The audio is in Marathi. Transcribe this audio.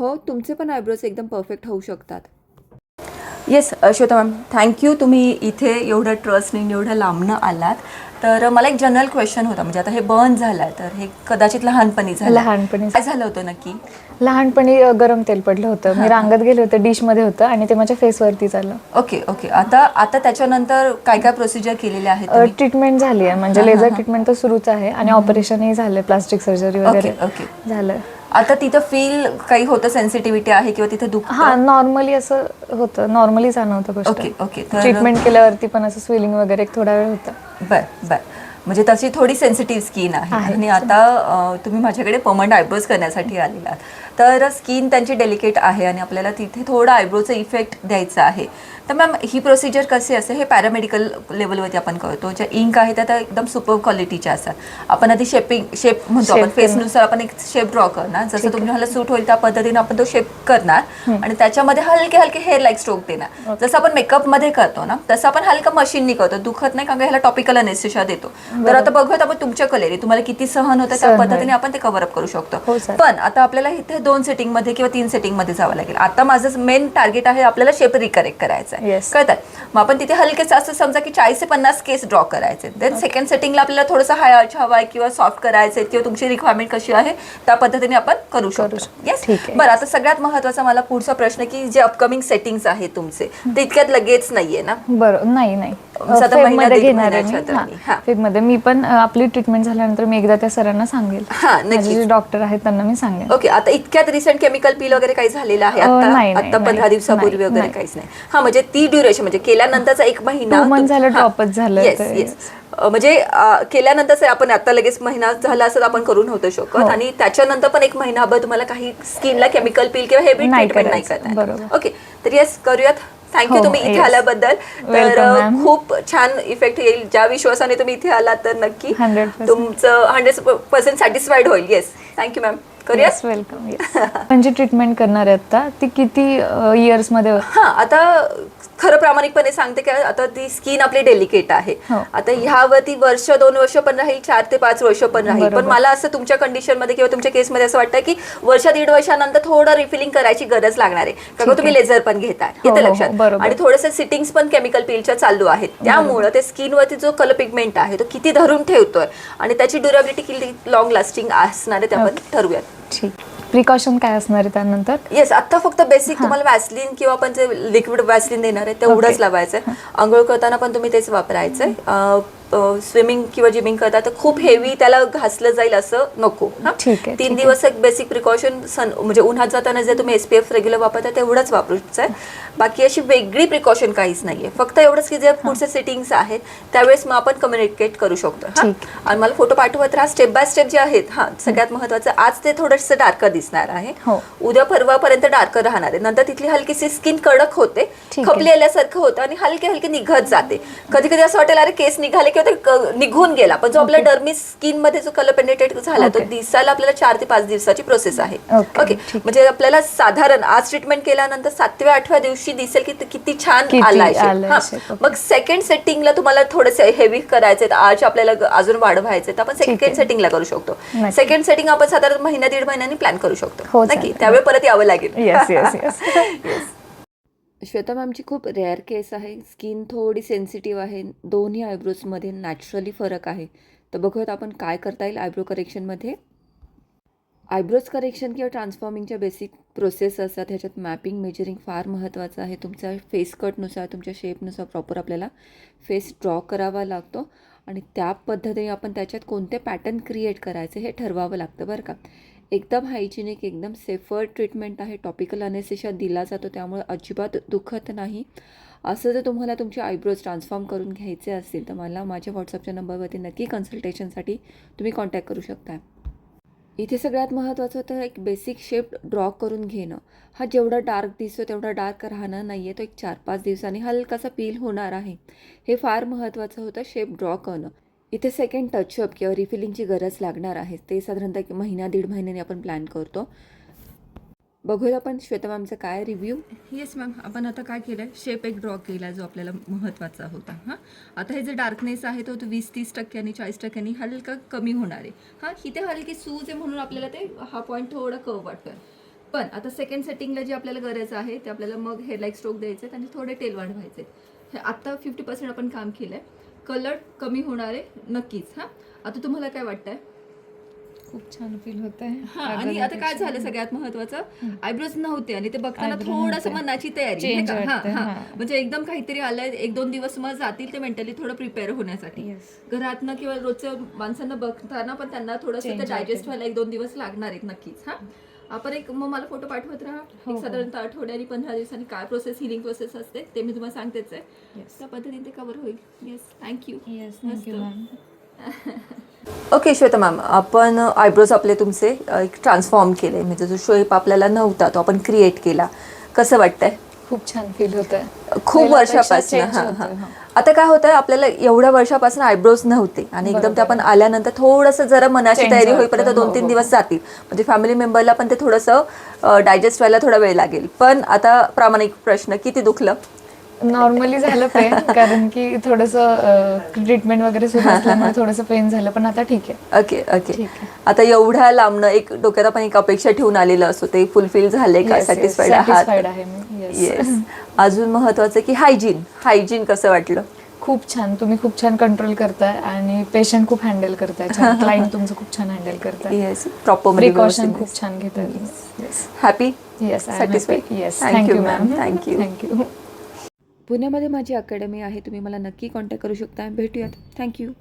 हो तुमचे पण आयब्रोज एकदम परफेक्ट होऊ शकतात. येस श्वेता मॅम थँक्यू तुम्ही इथे एवढं ट्रस्टने एवढं लांबणं आलात. तर मला एक जनरल क्वेश्चन होता म्हणजे आता हे बर्न झालं आहे तर हे कदाचित लहानपणी झालं लहानपणी. काय झालं होतं नक्की? लहानपणी गरम तेल पडलं होतं. मी रांगत गेले होते डिशमध्ये होतं आणि ते माझ्या फेसवरती चाललं ओके ओके आता आता त्याच्यानंतर काय काय प्रोसिजर केलेल्या आहेत? ट्रीटमेंट झाली आहे. म्हणजे लेझर ट्रीटमेंट तर सुरूच आहे आणि ऑपरेशनही झालंय प्लास्टिक सर्जरी वगैरे ओके ओके झालं. आता तिथं फील काही होतं सेन्सिटिव्हिटी आहे किंवा तिथे दुःख हा नॉर्मली असं होतं. नॉर्मली जाणवतं गोष्ट. ओके ओके तर ट्रीटमेंट केल्यावरती पण असं स्वेलिंग वगैरे एक थोडा वेळ होतं. बर बर. म्हणजे तशी थोडी सेन्सिटिव्ह स्किन आहे. आहे. आणि आता अं, तुम्ही माझ्याकडे पर्मनंट आयब्रोज करण्यासाठी आलेला आहात. तर स्किन त्यांची डेलिकेट आहे आणि आपल्याला तिथे थोडा आयब्रोचा इफेक्ट द्यायचा आहे. तर मॅम ही प्रोसिजर कशी असते? हे पॅरामेडिकल लेवलवरती आपण करतो. ज्या इंक आहे त्या एकदम सुपर क्वालिटीच्या असतात. आपण आधी शेपिंग शेप म्हणतो. आपण. फेसनुसार आपण एक शेप ड्रॉ करणार. जसं तुम्हाला सूट होईल त्या पद्धतीने आपण तो शेप करणार. आणि त्याच्यामध्ये हलके हलके हेअर लाईक स्ट्रोक देणार. जसं आपण मेकअपमध्ये करतो ना तसं आपण हलका मशीननी करतो. दुखत नाही कारण का ह्याला टॉपिकल अनेस्टेशा देतो. तर आता बघूयात आपण तुमच्या कलेरी. तुम्हाला किती सहन होतं त्या. पद्धतीने आपण ते कव्हर अप करू शकतो. हो. पण आता आपल्याला इथे दोन सेटिंगमध्ये किंवा तीन सेटिंगमध्ये जावं लागेल. आता माझं मेन टार्गेट आहे आपल्याला शेप रिकरेक्ट करायचं आहे Yes. कळतात मग आपण तिथे हलकेच असं समजा की चाळीस ते पन्नास केस ड्रॉ करायचे. देन सेकंड सेटिंगला आपल्याला थोडंसं हाय हवा आहे किंवा सॉफ्ट करायचं किंवा तुमची रिक्वायरमेंट कशी आहे त्या पद्धतीने आपण करू शकतो. येस ठीक आहे. बरं आता सगळ्यात महत्त्वाचा मला पुढचा प्रश्न की जे अपकमिंग सेटिंग्स आहेत तुमचे ते इतक्यात लगेच नाहीये ना? बरं नाही नाही. म्हणजे आता फेब महिना मध्ये दीड घेणार आहे महिन्याच्या मी दरम्यान. हा. पण अ, आपली ट्रीटमेंट झाल्यानंतर मी एकदा त्या सरांना सांगेल. हा, नक्कीच. माझे जे डॉक्टर आहेत त्यांना मी सांगेल. ओके आता इतक्यात रिसेंट केमिकल पील वगैरे काही झालेलं आहे? अ, आता? नाही, नाही, आता पंधरा दिवसापूर्वी नाही, वगैरे नाही. काहीच नाही. हा म्हणजे ती ड्युरेशन म्हणजे केल्यानंतरचा एक महिना झालं हा. dropच झालं yes. अ, म्हणजे अ, केल्यानंतरच आपण आता लगेच महिना झाला असं आपण करून नव्हतं शकत हो. आणि त्याच्यानंतर पण एक महिनाभर तुम्हाला काही स्किनला केमिकल पील किंवा नाही ट्रीटमेंट नाही. करता. ओके तर येस करूयात थँक्यू हो, तुम्ही इथे. आल्याबद्दल तर. खूप छान इफेक्ट येईल ज्या विश्वासाने तुम्ही इथे आलात तर नक्की 100%. तुमचं हंड्रेड पर्सेंट सॅटिस्फाईड होईल येस थँक्यू मॅम करूयात? वेलकम म्हणजे ट्रीटमेंट करणार आहे आता ती किती इयर्समध्ये हा आता खरं प्रामाणिकपणे सांगते की आता ती स्किन आपली डेलिकेट आहे. हो. आता ह्यावरती वर्ष दोन वर्ष पण राहील चार ते पाच वर्ष पण राहील. पण. मला असं तुमच्या कंडिशनमध्ये किंवा तुमच्या केसमध्ये असं वाटतं की वर्ष दीड वर्षानंतर थोडं रिफिलिंग करायची गरज लागणार आहे. कारण तुम्ही. लेझर पण घेताय. हो, येते हो, लक्षात. आणि थोडेसे सिटिंग्स पण केमिकल पीलच्या चालू आहेत. त्यामुळं ते स्किनवरती जो कलर पिगमेंट आहे तो किती धरून ठेवतोय. आणि त्याची ड्युरेबिलिटी किती लॉंग लास्टिंग असणार आहे ते आपण ठरवूयात. ठीक. प्रिकॉशन काय असणार आहे त्यानंतर? येस आता फक्त बेसिक तुम्हाला वॅसलिन किंवा आपण जे लिक्विड वॅसलिन देणार आहे तेवढंच. लावायचं आंघोळ करताना पण तुम्ही तेच वापरायचंय. स्विमिंग किंवा जिमिंग करता तर खूप हेवी त्याला घासलं जाईल असं नको? ठीक आहे, तीन दिवस एक बेसिक प्रिकॉशन सन म्हणजे उन्हात जाताना जे तुम्ही एसपीएफ रेग्युलर वापरता तेवढंच वापरायचं आहे. बाकी अशी वेगळी प्रिकॉशन काहीच नाहीये. फक्त एवढंच की जे पुढचे सेटिंग्स आहेत त्यावेळेस मग आपण कम्युनिकेट करू शकतो. आणि मला फोटो पाठवत राहा स्टेप बाय स्टेप जे आहेत हा सगळ्यात महत्वाचं आज ते थोडंसं डार्कर दिसणार आहे. हो. उद्या परवापर्यंत डार्कर राहणार आहे. नंतर तिथली हलकीशी स्किन कडक होते ठीक आहे. खपली आल्यासारखं होतं आणि हलके हलके निघत जाते. कधी कधी असं वाटेल अरे केस निघाले किंवा ते निघून गेला. पण जो आपल्या डर्मी स्किनमध्ये जो कलर पेनेट्रेट झाला तो. दिसायला आपल्याला चार ते पाच दिवसाची प्रोसेस आहे. ओके. म्हणजे आपल्याला साधारण आज ट्रीटमेंट केल्यानंतर सातव्या आठव्या दिवशी दिसेल की किती छान आलाय. मग सेकंड सेटिंगला तुम्हाला थोडेसे हेवी करायचे आज आपल्याला अजून वाढवायचे तर आपण सेकंड. सेटिंगला करू शकतो. सेकंड सेटिंग आपण साधारण महिना दीड महिन्यांनी प्लॅन करू शकतो. हो, नक्की. त्यावेळी परत यावं लागेल. श्वेता मॅमची खूप रेअर केस आहे. स्किन थोडी सेन्सिटिव्ह आहे. दोन्ही आयब्रोजमध्ये नॅचरली फरक आहे. तर बघूयात आपण काय करता येईल आयब्रो करेक्शनमध्ये आयब्रोज करेक्शन किंवा ट्रान्सफॉर्मिंगच्या बेसिक प्रोसेस असतात. ह्याच्यात मॅपिंग मेजरिंग फार महत्त्वाचं आहे. तुमच्या फेस कटनुसार तुमच्या शेपनुसार प्रॉपर आपल्याला फेस ड्रॉ करावा लागतो. आणि त्या पद्धतीने आपण त्याच्यात कोणते पॅटर्न क्रिएट करायचे हे ठरवावं लागतं बरं का. एकदम हायजिनिक एकदम सेफर ट्रीटमेंट आहे. टॉपिकल अनेसेशा दिला जातो त्यामुळे अजिबात दुखत नाही. असं जर तुम्हाला तुमचे आयब्रोज ट्रान्सफॉर्म करून घ्यायचे असतील तर मला माझ्या व्हॉट्सअपच्या नंबरवरती नक्की कन्सल्टेशनसाठी तुम्ही कॉन्टॅक्ट करू शकता. इथे सगळ्यात महत्त्वाचं होतं एक बेसिक शेप ड्रॉ करून घेणं. हा जेवढा डार्क दिसतो तेवढा डार्क राहणार नाही आहे तो एक चार पाच दिवसांनी हलकासा पील होणार आहे. हे फार महत्त्वाचं होतं शेप ड्रॉ करणं. इथे सेकंड टचअप किंवा रिफिलिंगची गरज लागणार आहे. ते साधारणतः एक महिना दीड महिन्याने आपण प्लॅन करतो. बघूया आपण श्वेता मॅमचा काय रिव्ह्यू येस मॅम आपण आता काय केलं आहे शेप एक ड्रॉ केला जो आपल्याला महत्त्वाचा होता. हां? आता हे जे डार्कनेस आहे तो वीस तीस टक्क्यांनी चाळीस टक्क्यांनी हलका कमी होणार आहे. हां? इथे हलकी सूज आहे म्हणून आपल्याला ते हा पॉईंट थोडा कव वाटतोय पण आता सेकंड सेटिंगला जी आपल्याला गरज आहे ते आपल्याला मग हेअरलाईक स्ट्रोक द्यायचे आहेत आणि थोडे टेल वाढवायचे हे आत्ता फिफ्टी पर्सेंट आपण काम केलं आहे कलर कमी होणार आहे नक्कीच हां. आता तुम्हाला काय वाटतंय? खूप छान फील होत हा, आणि आता काय झालं सगळ्यात महत्वाचं? आयब्रोज नव्हते आणि ते बघताना थोडंसं. मनाची तयारी. म्हणजे एकदम काहीतरी आलंय एक दोन दिवस मग जातील ते मेंटली थोडं प्रिपेअर होण्यासाठी. घरातनं किंवा रोजच्या माणसांना बघताना पण त्यांना थोडंसं डायजेस्ट. व्हायला एक दोन दिवस लागणार आहेत नक्कीच हा. आपण एक मग मला फोटो पाठवत राहा. हो, एक हो. साधारणतः आठवड्यानी पंधरा दिवसांनी काय प्रोसेस हिलिंग प्रोसेस असते ते मी तुम्हाला सांगतेच आहे. त्या पद्धतीने ते कव्हर होईल. Yes thank you yes thank you ma'am okay Shweta ma'am आपण आयब्रोज आपले तुमचे अ, एक ट्रान्सफॉर्म केले. म्हणजे जो शेप आपल्याला नव्हता तो आपण क्रिएट केला. कसं वाटतंय? खूप छान फील होत आहे खूप वर्षापासून हां हां. आता काय होतं आपल्याला एवढ्या वर्षापासून आयब्रोज नव्हते. आणि एकदम ते आपण आल्यानंतर थोडंसं जरा मनाची तयारी. होईपर्यंत दोन हो, तीन हो, दिवस जातील. म्हणजे फॅमिली मेंबरला पण ते थोडंसं डायजेस्ट व्हायला थोडा वेळ लागेल. पण आता प्रामाणिक प्रश्न किती दुखलं? नॉर्मली झालं पेन कारण की थोडस ट्रीटमेंट वगैरे सुरू असल्यामुळे थोडंसं पेन झालं पण आता ठीक आहे. Okay okay. आता एवढ्या लांबणं एक डोक्यात आपण एक अपेक्षा ठेवून आलेलं असतो ते फुलफिल झाले का? सॅटिस्फाईड आहात? आहे मी येस अजून महत्वाचं की हायजीन हायजीन कसं वाटलं? खूप छान. तुम्ही खूप छान कंट्रोल करताय आणि पेशंट खूप हँडल करताय. छान. क्लायंट तुमचं खूप छान हँडल करताय. येस प्रॉपर प्रिकॉशन खूप छान yes happy yes Satisfied? Yes thank you. Ma'am you. Thank you पुण्यामध्ये माझी अकॅडमी आहे तुम्ही मला नक्की कॉन्टॅक्ट करू शकता. भेटूयात. थँक्यू.